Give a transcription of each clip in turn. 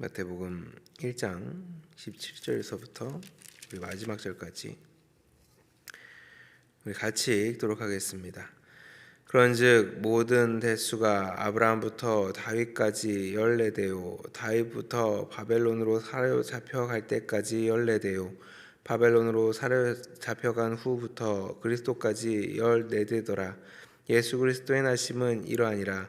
마태복음 1장 17절에서부터 우리 마지막 절까지 우리 같이 읽도록 하겠습니다. 그런즉 모든 대수가 아브라함부터 다윗까지 열네 대요 다윗부터 바벨론으로 사로잡혀 갈 때까지 열네 대요 바벨론으로 사로잡혀간 후부터 그리스도까지 열네 대더라 예수 그리스도의 나심은 이러하니라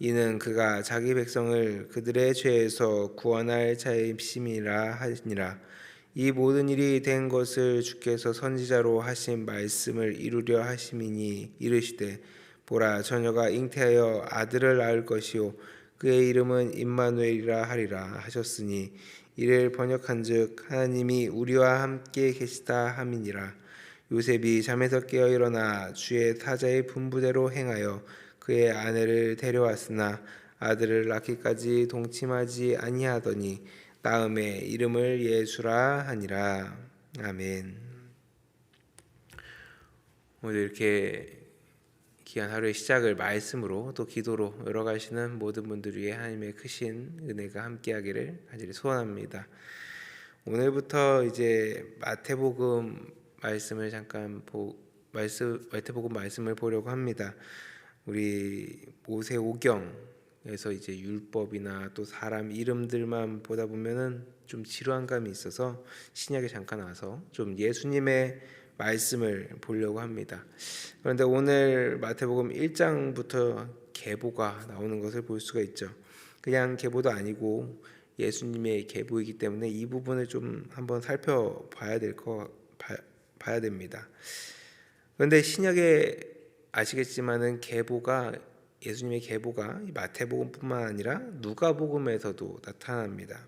이는 그가 자기 백성을 그들의 죄에서 구원할 자임심이라 하니라. 이 모든 일이 된 것을 주께서 선지자로 하신 말씀을 이루려 하심이니 이르시되 보라 처녀가 잉태하여 아들을 낳을 것이요 그의 이름은 임마누엘이라 하리라 하셨으니 이를 번역한즉 하나님이 우리와 함께 계시다 함이니라. 요셉이 잠에서 깨어 일어나 주의 사자의 분부대로 행하여 그의 아내를 데려왔으나 아들을 낳기까지 동침하지 아니하더니 다음에 이름을 예수라 하니라 아멘. 오늘 이렇게 귀한 하루의 시작을 말씀으로 또 기도로 열어가시는 모든 분들 위해 하나님의 크신 은혜가 함께하기를 간절히 소원합니다. 오늘부터 이제 마태복음 말씀을 잠깐 보 말씀 마태복음 말씀을 보려고 합니다. 우리 모세 오경에서 이제 율법이나 또 사람 이름들만 보다 보면은 좀 지루한 감이 있어서 신약에 잠깐 와서 좀 예수님의 말씀을 보려고 합니다. 그런데 오늘 마태복음 1장부터 계보가 나오는 것을 볼 수가 있죠. 그냥 계보도 아니고 예수님의 계보이기 때문에 이 부분을 좀 한번 살펴봐야 될 거 봐야 됩니다. 그런데 신약에 아시겠지만은 계보가 예수님의 계보가 마태복음뿐만 아니라 누가복음에서도 나타납니다.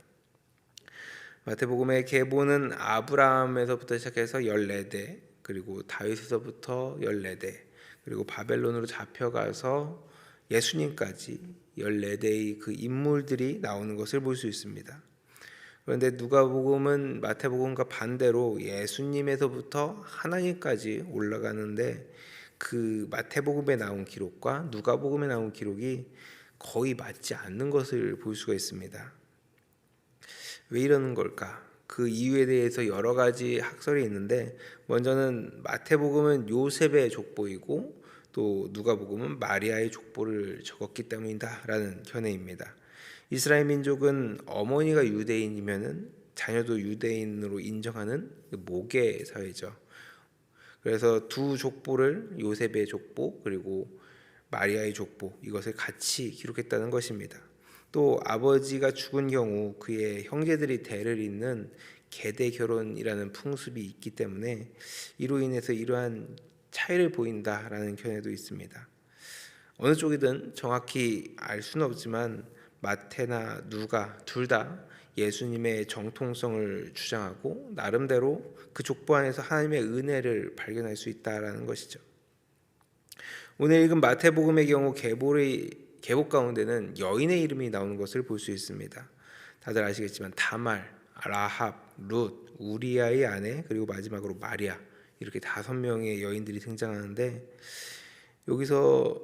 마태복음의 계보는 아브라함에서부터 시작해서 14대 그리고 다윗에서부터 14대 그리고 바벨론으로 잡혀가서 예수님까지 14대의 그 인물들이 나오는 것을 볼 수 있습니다. 그런데 누가복음은 마태복음과 반대로 예수님에서부터 하나님까지 올라가는데 그 마태복음에 나온 기록과 누가복음에 나온 기록이 거의 맞지 않는 것을 볼 수가 있습니다. 왜 이러는 걸까? 그 이유에 대해서 여러 가지 학설이 있는데 먼저는 마태복음은 요셉의 족보이고 또 누가복음은 마리아의 족보를 적었기 때문이다라는 견해입니다. 이스라엘 민족은 어머니가 유대인이면은 자녀도 유대인으로 인정하는 모계 사회죠. 그래서 두 족보를 요셉의 족보 그리고 마리아의 족보 이것을 같이 기록했다는 것입니다. 또 아버지가 죽은 경우 그의 형제들이 대를 잇는 계대 결혼이라는 풍습이 있기 때문에 이로 인해서 이러한 차이를 보인다라는 견해도 있습니다. 어느 쪽이든 정확히 알 수는 없지만 마태나 누가 둘 다 예수님의 정통성을 주장하고 나름대로 그 족보 안에서 하나님의 은혜를 발견할 수 있다라는 것이죠. 오늘 읽은 마태복음의 경우 계보의 계보 가운데는 여인의 이름이 나오는 것을 볼 수 있습니다. 다들 아시겠지만 다말, 라합, 룻, 우리아의 아내 그리고 마지막으로 마리아 이렇게 다섯 명의 여인들이 등장하는데 여기서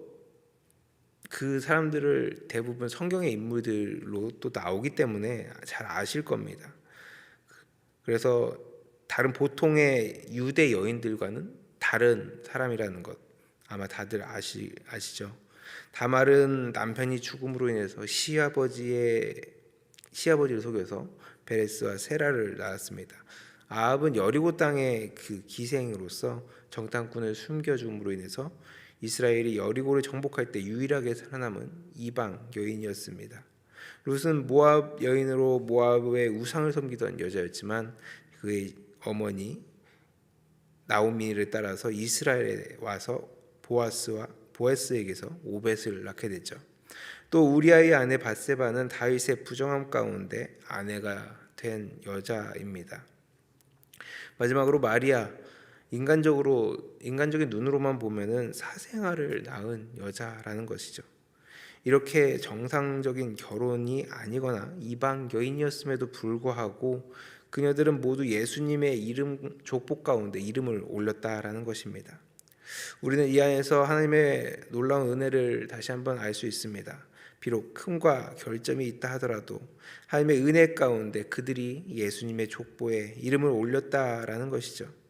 그 사람들을 대부분 성경의 인물들로 또 나오기 때문에 잘 아실 겁니다. 그래서 다른 보통의 유대 여인들과는 다른 사람이라는 것 아마 다들 아시 아시죠? 다말은 남편이 죽음으로 인해서 시아버지의 시아버지를 속여서 베레스와 세라를 낳았습니다. 아합은 여리고 땅의 그 기생으로서 정탐꾼을 숨겨줌으로 인해서 이스라엘이 여리고를 정복할 때 유일하게 살아남은 이방 여인이었습니다. 룻은 모압 여인으로 모압의 우상을 섬기던 여자였지만 그의 어머니 나오미를 따라서 이스라엘에 와서 보아스와 보에스에게서 오벳을 낳게 됐죠. 또 우리아의 아내 바세바는 다윗의 부정함 가운데 아내가 된 여자입니다. 마지막으로 마리아 인간적으로 인간적인 눈으로만 보면은 사생아를 낳은 여자라는 것이죠. 이렇게 정상적인 결혼이 아니거나 이방 여인이었음에도 불구하고 그녀들은 모두 예수님의 이름 족보 가운데 이름을 올렸다라는 것입니다. 우리는 이 안에서 하나님의 놀라운 은혜를 다시 한번 알 수 있습니다. 비록 큼과 결점이 있다 하더라도 하나님의 은혜 가운데 그들이 예수님의 족보에 이름을 올렸다라는 것이죠.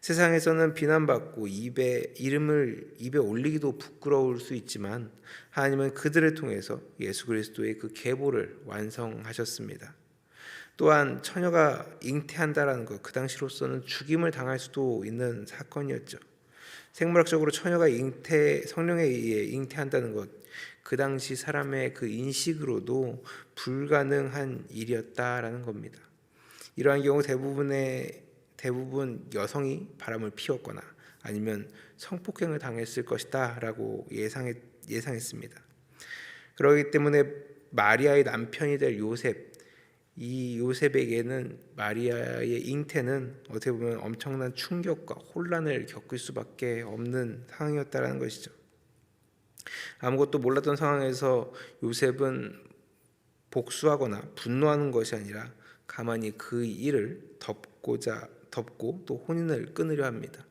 세상에서는 비난받고 입에 이름을 입에 올리기도 부끄러울 수 있지만 하나님은 그들을 통해서 예수 그리스도의 그 계보를 완성하셨습니다. 또한 처녀가 잉태한다라는 것, 그 당시로서는 죽임을 당할 수도 있는 사건이었죠. 생물학적으로 처녀가 잉태 성령에 의해 잉태한다는 것, 그 당시 사람의 그 인식으로도 불가능한 일이었다라는 겁니다. 이러한 경우 대부분의 대부분 여성이 바람을 피웠거나 아니면 성폭행을 당했을 것이다라고 예상했, 예상했습니다. 그렇기 때문에 마리아의 남편이 될 요셉 이 요셉에게는 마리아의 잉태는 어떻게 보면 엄청난 충격과 혼란을 겪을 수밖에 없는 상황이었다라는 것이죠. 아무것도 몰랐던 상황에서 요셉은 복수하거나 분노하는 것이 아니라 가만히 그 일을 덮고자 덮고 또 혼인을 끊으려 합니다.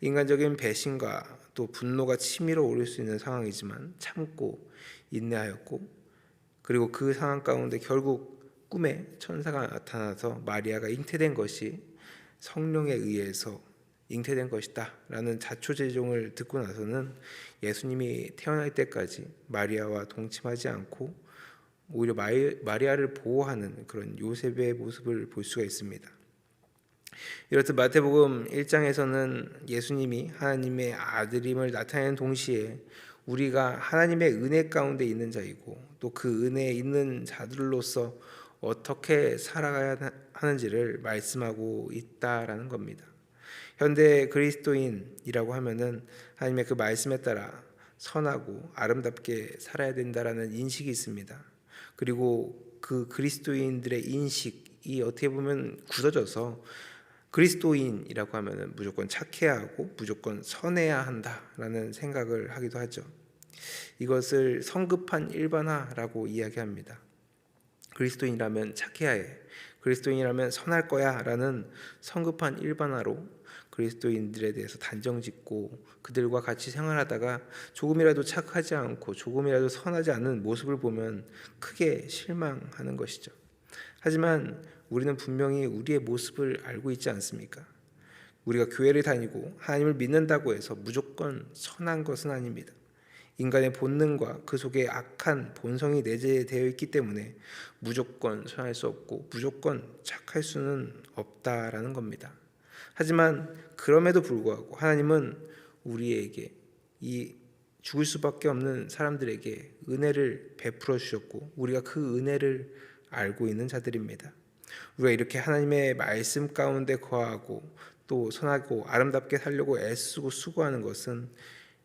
인간적인 배신과 또 분노가 치밀어 오를 수 있는 상황이지만 참고 인내하였고 그리고 그 상황 가운데 결국 꿈에 천사가 나타나서 마리아가 잉태된 것이 성령에 의해서 잉태된 것이다 라는 자초재종을 듣고 나서는 예수님이 태어날 때까지 마리아와 동침하지 않고 오히려 마리아를 보호하는 그런 요셉의 모습을 볼 수가 있습니다. 이렇듯 마태복음 1장에서는 예수님이 하나님의 아들임을 나타내는 동시에 우리가 하나님의 은혜 가운데 있는 자이고 또 그 은혜에 있는 자들로서 어떻게 살아가야 하는지를 말씀하고 있다라는 겁니다. 현대 그리스도인이라고 하면은 하나님의 그 말씀에 따라 선하고 아름답게 살아야 된다라는 인식이 있습니다. 그리고 그 그리스도인들의 인식이 어떻게 보면 굳어져서 그리스도인이라고 하면은 무조건 착해야 하고 무조건 선해야 한다라는 생각을 하기도 하죠. 이것을 성급한 일반화라고 이야기합니다. 그리스도인이라면 착해야 해. 그리스도인이라면 선할 거야 라는 성급한 일반화로 그리스도인들에 대해서 단정 짓고 그들과 같이 생활하다가 조금이라도 착하지 않고 조금이라도 선하지 않은 모습을 보면 크게 실망하는 것이죠. 하지만 우리는 분명히 우리의 모습을 알고 있지 않습니까? 우리가 교회를 다니고 하나님을 믿는다고 해서 무조건 선한 것은 아닙니다. 인간의 본능과 그 속에 악한 본성이 내재되어 있기 때문에 무조건 선할 수 없고 무조건 착할 수는 없다라는 겁니다. 하지만 그럼에도 불구하고 하나님은 우리에게 이 죽을 수밖에 없는 사람들에게 은혜를 베풀어 주셨고 우리가 그 은혜를 알고 있는 자들입니다. 우리가 이렇게 하나님의 말씀 가운데 거하고 또 선하고 아름답게 살려고 애쓰고 수고하는 것은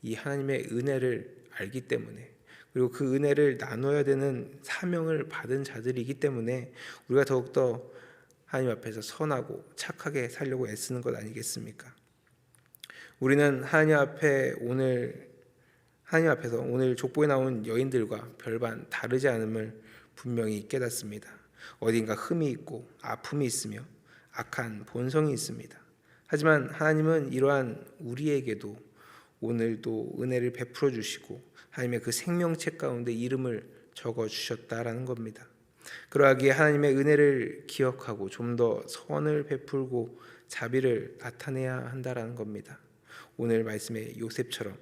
이 하나님의 은혜를 알기 때문에 그리고 그 은혜를 나눠야 되는 사명을 받은 자들이기 때문에 우리가 더욱더 하나님 앞에서 선하고 착하게 살려고 애쓰는 것 아니겠습니까? 우리는 하나님 앞에 오늘 하나님 앞에서 오늘 족보에 나온 여인들과 별반 다르지 않음을 분명히 깨닫습니다. 어딘가 흠이 있고 아픔이 있으며 악한 본성이 있습니다. 하지만 하나님은 이러한 우리에게도 오늘도 은혜를 베풀어 주시고 하나님의 그 생명책 가운데 이름을 적어 주셨다라는 겁니다. 그러하기에 하나님의 은혜를 기억하고 좀 더 선을 베풀고 자비를 나타내야 한다라는 겁니다. 오늘 말씀의 요셉처럼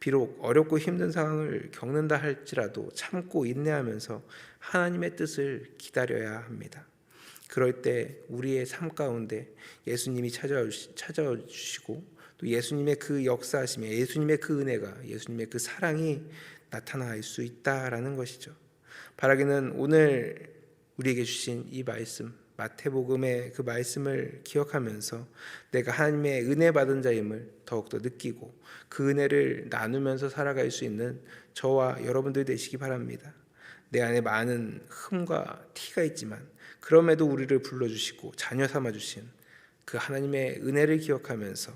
비록 어렵고 힘든 상황을 겪는다 할지라도 참고 인내하면서 하나님의 뜻을 기다려야 합니다. 그럴 때 우리의 삶 가운데 예수님이 찾아주시고 또 예수님의 그 역사하심에 예수님의 그 은혜가 예수님의 그 사랑이 나타날 수 있다라는 것이죠. 바라기는 오늘 우리에게 주신 이 말씀 마태복음의 그 말씀을 기억하면서 내가 하나님의 은혜 받은 자임을 더욱더 느끼고 그 은혜를 나누면서 살아갈 수 있는 저와 여러분들 되시기 바랍니다. 내 안에 많은 흠과 티가 있지만 그럼에도 우리를 불러주시고 자녀 삼아 주신 그 하나님의 은혜를 기억하면서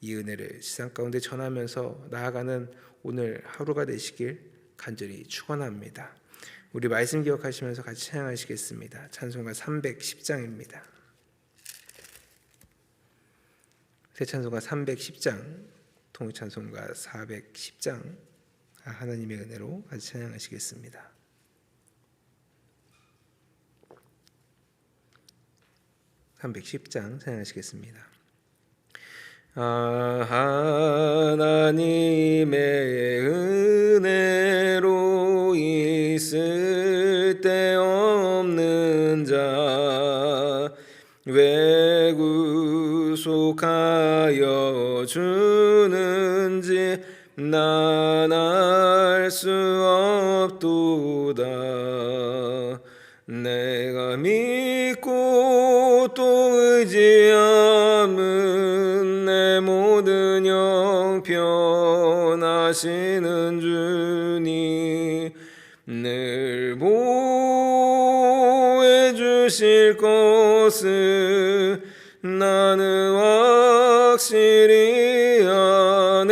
이 은혜를 세상 가운데 전하면서 나아가는 오늘 하루가 되시길 간절히 축원합니다. 우리 말씀 기억하시면서 같이 찬양하시겠습니다. 찬송가 310장입니다. 새 찬송가 310장, 통일 찬송가 410장 하나님의 은혜로 같이 찬양하시겠습니다. (310장) 찬양하시겠습니다. 아 하나님의 은혜로 있 을때 없는 자 왜 구속하여 주는지 난 알 수 없도다. 내가 믿고 또 의지함은 내 모든 형편하시는 주님 늘 보호해 주실 것을 나는 확실히 아네.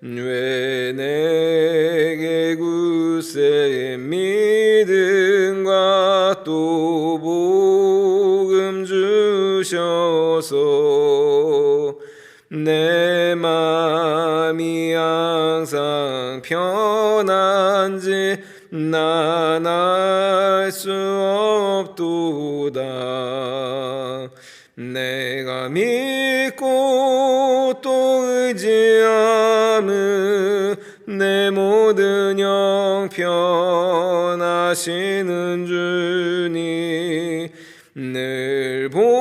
왜 내게 굳세 믿음과 또 복음 주셔서 항상 편한지 난 알 수 없도다. 내가 믿고 또 의지함은 내 모든 형편하시는 주님 늘 보호해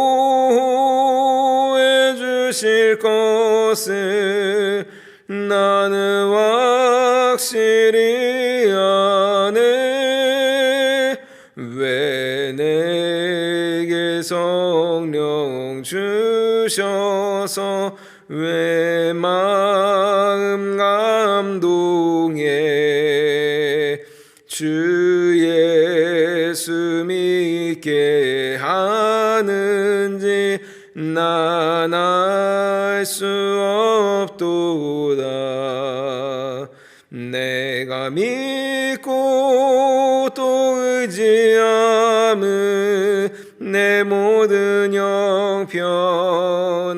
주실 것을 나는 확실히 아네. 왜 내게 성령 주셔서 왜 내가 믿고 또 의지함은 내 모든 형편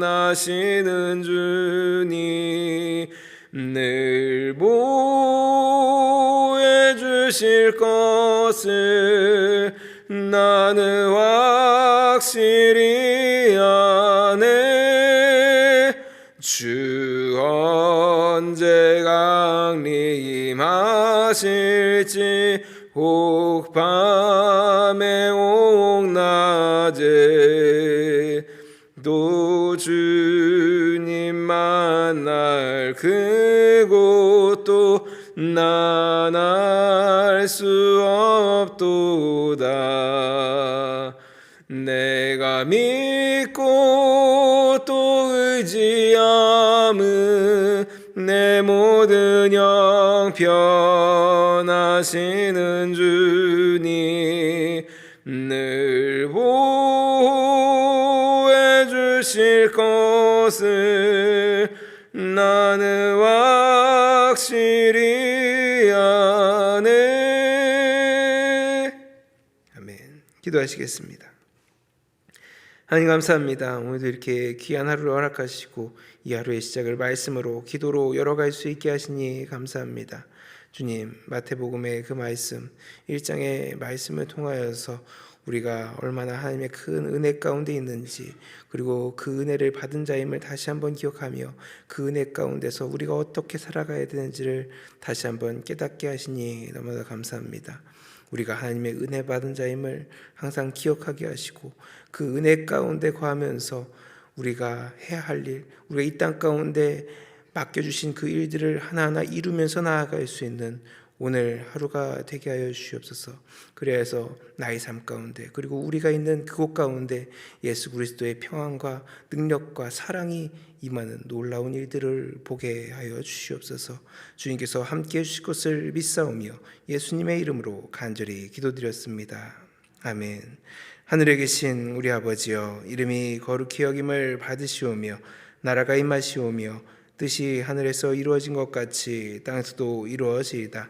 하시는 주님 늘 보호해 주실 것을 나는 확실히 아네. 주 언제 강림하실지 혹 밤에 혹 낮에 또 주님 만날 그곳도 난알수 없도다. 내가 믿고 또 의지함은 내 모든 형편하시는 주님 늘 보호해 주실 것을 나는 확실히 아네. 아멘. 기도하시겠습니다 하나님 감사합니다. 오늘도 이렇게 귀한 하루를 허락하시고 이 하루의 시작을 말씀으로 기도로 열어갈 수 있게 하시니 감사합니다. 주님 마태복음의 그 말씀 1장의 말씀을 통하여서 우리가 얼마나 하나님의 큰 은혜 가운데 있는지 그리고 그 은혜를 받은 자임을 다시 한번 기억하며 그 은혜 가운데서 우리가 어떻게 살아가야 되는지를 다시 한번 깨닫게 하시니 너무나 감사합니다. 우리가 하나님의 은혜 받은 자임을 항상 기억하게 하시고 그 은혜 가운데 거하면서 우리가 해야 할 일, 우리가 이 땅 가운데 맡겨주신 그 일들을 하나하나 이루면서 나아갈 수 있는 오늘 하루가 되게 하여 주시옵소서. 그래서 나의 삶 가운데 그리고 우리가 있는 그곳 가운데 예수 그리스도의 평안과 능력과 사랑이 임하는 놀라운 일들을 보게 하여 주시옵소서. 주님께서 함께 해 주실 것을 믿사오며 예수님의 이름으로 간절히 기도드렸습니다. 아멘. 하늘에 계신 우리 아버지여 이름이 거룩히 여김을 받으시오며 나라가 임하시오며 뜻이 하늘에서 이루어진 것 같이 땅에서도 이루어지이다.